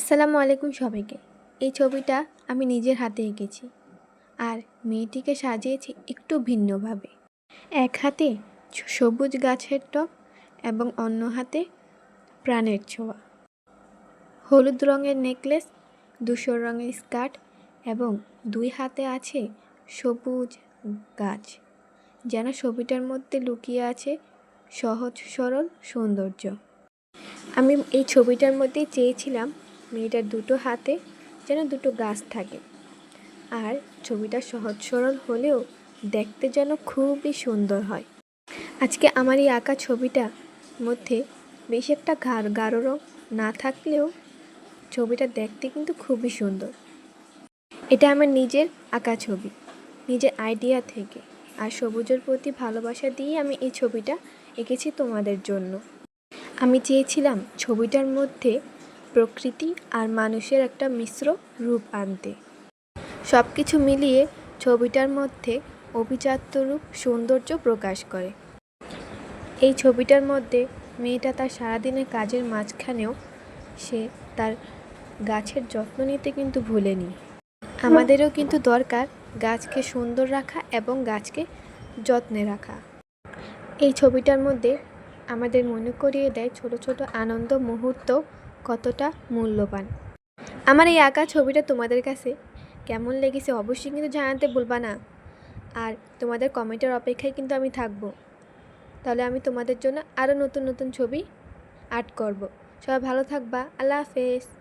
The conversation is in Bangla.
আসসালামু আলাইকুম সবাইকে। এই ছবিটা আমি নিজের হাতে এঁকেছি আর মেয়েটিকে সাজিয়েছি একটু ভিন্নভাবে। এক হাতে সবুজ গাছের টব এবং অন্য হাতে প্রাণের ছোঁয়া। হলুদ রঙের নেকলেস, ধূসর রঙের স্কার্ট এবং দুই হাতে আছে সবুজ গাছ। যেন ছবিটার মধ্যে লুকিয়ে আছে সহজ সরল সৌন্দর্য। আমি এই ছবিটার মধ্যে চেয়েছিলাম মেয়েটার দুটো হাতে যেন দুটো গাছ থাকে। আর ছবিটা সহজ সরল হলেও দেখতে যেন খুবই সুন্দর হয়। আজকে আমার এই আঁকা ছবিটা মধ্যে বেশ একটা গাঢ় গাঢ় রং না থাকলেও ছবিটা দেখতে কিন্তু খুবই সুন্দর। এটা আমার নিজের আঁকা ছবি, নিজের আইডিয়া থেকে। আর সবুজের প্রতি ভালোবাসা দিয়ে আমি এই ছবিটা এঁকেছি তোমাদের জন্য। আমি চেয়েছিলাম ছবিটার মধ্যে প্রকৃতি আর মানুষের একটা মিশ্র রূপ আনতে। সব কিছু মিলিয়ে ছবিটার মধ্যে অভিজাত্য রূপ সৌন্দর্য প্রকাশ করে। এই ছবিটার মধ্যে মেয়েটা তার সারাদিনের কাজের মাঝখানেও সে তার গাছের যত্ন নিতে কিন্তু ভুলেনি। আমাদেরও কিন্তু দরকার গাছকে সুন্দর রাখা এবং গাছকে যত্নে রাখা। এই ছবিটার মধ্যে আমাদের মনে করিয়ে দেয় ছোট ছোট আনন্দ মুহূর্ত কতটা মূল্যবান? আমার এই আঁকা ছবিটা তোমাদের কাছে কেমন লেগেছে অবশ্যই কিন্তু জানাতে ভুলবা না। আর তোমাদের কমেন্টের অপেক্ষায় কিন্তু আমি থাকব। তাহলে আমি তোমাদের জন্য আরও নতুন নতুন ছবি আর্ট করব। সবাই ভালো থাকবা। আল্লাহ হাফেজ।